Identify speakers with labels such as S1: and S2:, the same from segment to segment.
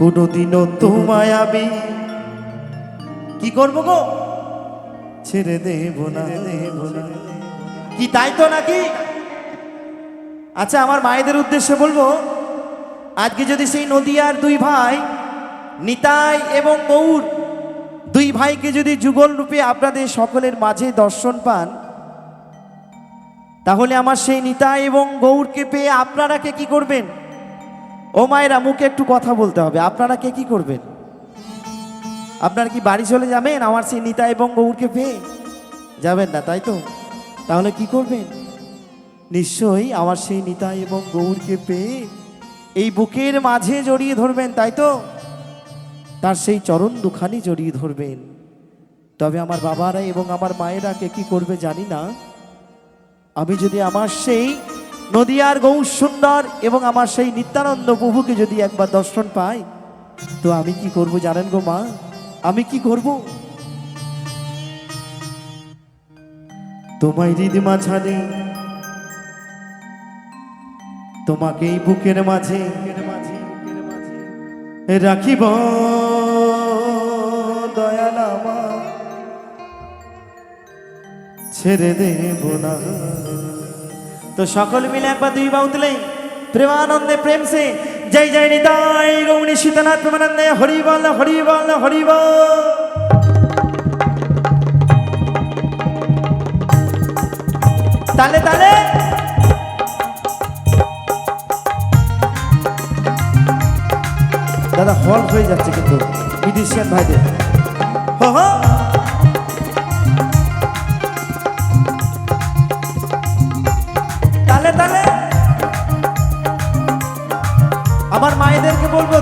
S1: কোনোদিনও তোমায় আমি কি করব গো ছেড়ে দেব না দেব না কি তাই তো নাকি আচ্ছা আমার মায়েদের উদ্দেশ্যে বলবো আজকে যদি সেই নদিয়ার দুই ভাই নিতাই এবং গৌর দুই ভাইকে যদি যুগল রূপে আপনাদের সকলের মাঝে দর্শন পান তাহলে আমার সেই নিতাই এবং গৌরকে পেয়ে আপনারা কে কি করবেন ও মায়েরা মুখে একটু কথা বলতে হবে আপনারা কে কি করবেন আপনারা কি বাড়ি চলে যাবেন আমার সেই নিতা এবং গৌরকে পেয়ে যাবেন না তাই তো তাহলে কি করবেন নিশ্চয়ই আমার সেই নিতা এবং গৌরকে পেয়ে এই বুকের মাঝে জড়িয়ে ধরবেন তাই তো তার সেই চরণ দুখানি জড়িয়ে ধরবেন তবে আমার বাবারা এবং আমার মায়েরা কে কী করবে জানি না আমি যদি আমার সেই নদিয়ার গৌ সুন্দর এবং আমার সেই নিত্যানন্দ প্রভুকে যদি একবার দর্শন পাই তো আমি কি করব জানেন গো মা আমি কি করব তোমায় হৃদি মাঝানে তোমাকে এই বুকের মাঝে রাখিব ছেড়ে দেব না তো সকল মিলে একবার দুই বাহু তুলে প্রেমানন্দে প্রেম সে জয় জয় নিতাই রৌণী শীতনাথ প্রেমানন্দে হরি বল হরি বল হরি বল তালে তালে দাদা হল হয়ে যাচ্ছে কিন্তু বিদেশিয়ান ভাইদের হ হ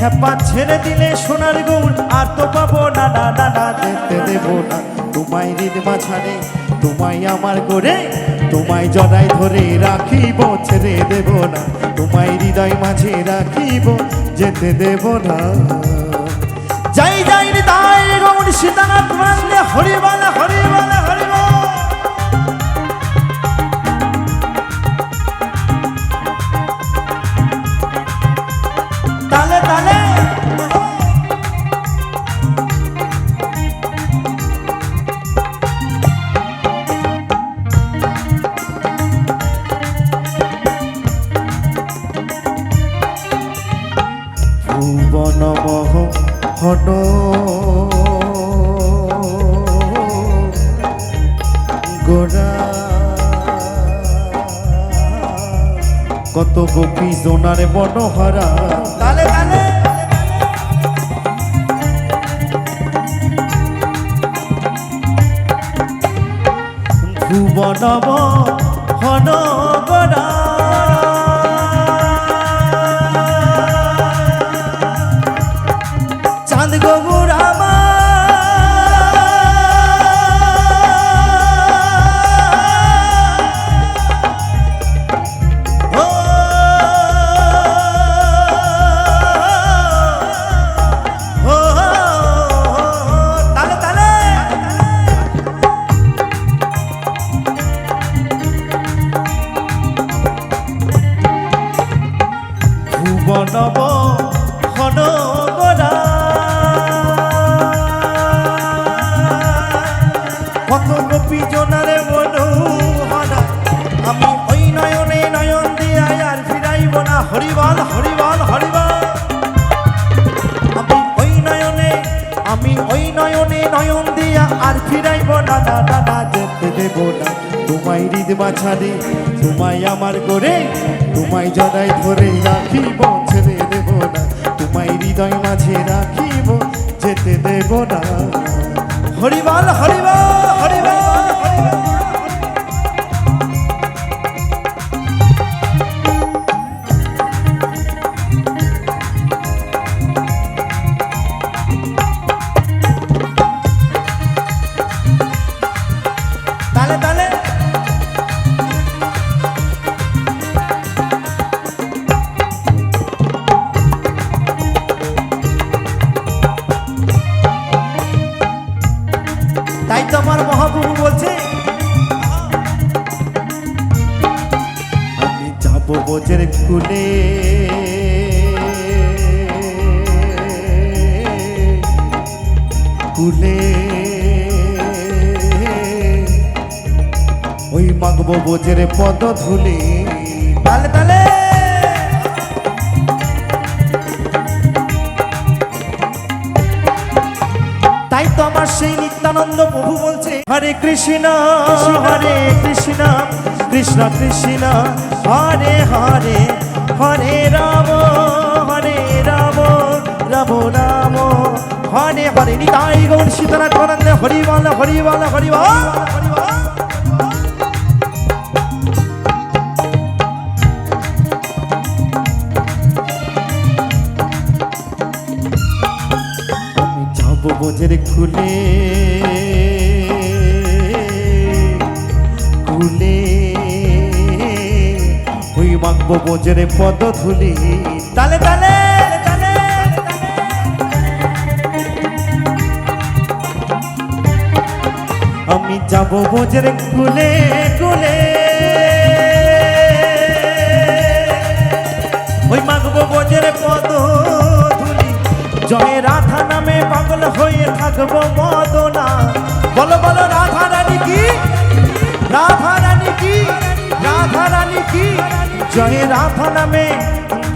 S1: হ্যাপা ছেড়ে দিলে সোনার গৌর আর তো পাবো না না না না দেখতে দেব না তোমায় হৃদ মাঝারে তোমায় আমার করে তোমায় জড়াই ধরে রাখিব ছেড়ে দেব না তোমায় হৃদয় মাঝে রাখিব যেতে দেব না যাই যাই তাই গৌর সীতানাথ মানলে হরিবালা হরিবালা এখনো গোড়া কত গোপী জোনারে মনোহরা তালে তালে ভুবনব হনগরা বনব হন গড়া কত গোপী জোনারে মনোহরা আমি ওই নয়নে নয়ন দিয়া আর ফিরাইব না হরিবাল হরিবাল হরিবাল আমি ওই নয়নে আমি ওই নয়নে নয়ন দিয়া আর ফিরাইব না দাদা যেতে দেব না তোমায় হৃদ বাছারে তোমায় আমার করে তোমায় জড়াই ধরে রাখিব ছেড়ে দেব না তোমায় হৃদয় মাঝে রাখিব যেতে দেব না হরিবাল হরিবাল হরিবাল কুলে কুলে ওই মাগব বোঝের পদ ধুলে তালে তালে তাই তো আমার সেই নিত্যানন্দ প্রভু বলছে হরে কৃষ্ণ হরে কৃষ্ণ কৃষ্ণ কৃষ্ণ হরে হরে হরে রাম হরে রাম রাম রাম হরে হরে নিতাই গৌণ সীতারা করেন হরিবাল হরিবাল হরিবাল যাব বোঝের খুলে মাখবো বোঝের পদ ধুলি তালে তালে আমি যাব বোঝের কুলে কুলে ওই মাখবো বোঝের পদ ধুলি জয় রাধা নামে পাগল হয়ে থাকবো মদনা বলো বলো রাধা রানী কি রাধা রানী কি রাধা রানী কি জয় রাধা নামে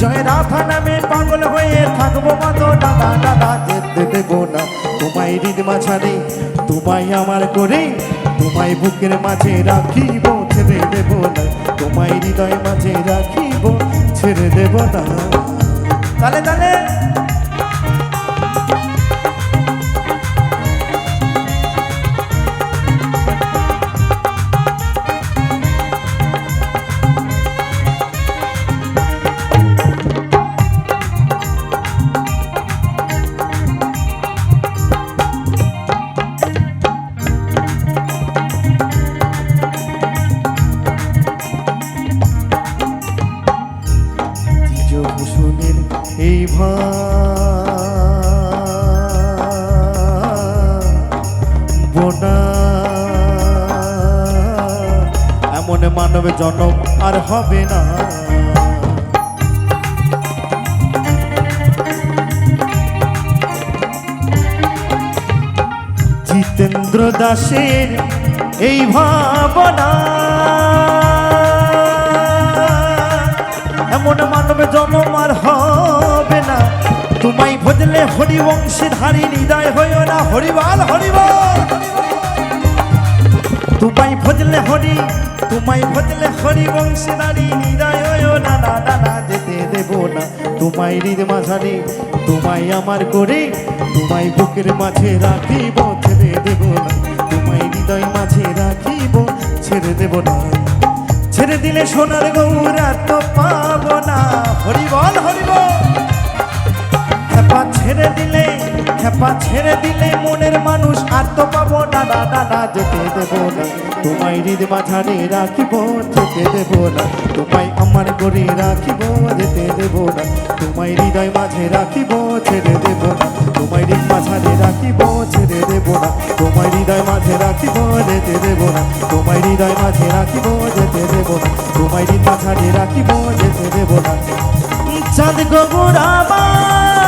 S1: জয় রাধা নামে পাগল হয়ে থাকবো মতো দাদা দাদা যেতে দেবো না তোমায় হৃদ মাঝারে তোমায় আমার করে তোমায় বুকের মাঝে রাখিব ছেড়ে দেবো না তোমায় হৃদয় মাঝে রাখিব ছেড়ে দেবো না তাহলে তাহলে এই বোনা এমন মানবে জনম আর হবে না জিতেন্দ্র দাসের এই ভাবনা এমন মানবে জনম আর মনে হরিবংশী হারি হৃদয় হইও না হরিবাল হরিবল তোমায় ভজলে হরি তোমায় ভজলে হরিবংশী ধারী হৃদয় হইও না না না না যেতে দেব না তোমায় রিদ মাঝারি তোমায় আমার করে তোমায় বুকের মাঝে রাখিব ছেড়ে দেব না তোমায় হৃদয় মাঝে রাখিব ছেড়ে দেব না ছেড়ে দিলে সোনার গৌরা তো পাবো না হরিবল হরিবল হেপা ছেড়ে দিলে হেপা ছেড়ে দিলে মনের মানুষ আর তো পাবো না না না না যেতে দেবো না তোমায় হৃদ মাঝারে রাখিব যেতে দেবো না তোমায় আমার গড়ে রাখিব যেতে দেবো না তোমায় হৃদয় মাঝে রাখিব ছেড়ে দেবো না তোমায় হৃদ মাঝারে রাখিব ছেড়ে দেবো না তোমায় হৃদয় মাঝে রাখিব যেতে দেবো না তোমায় হৃদয় মাঝে রাখিব যেতে দেবো না তোমায় হৃদ মাঝারে রাখিব যেতে দেবো না চাঁদ আমার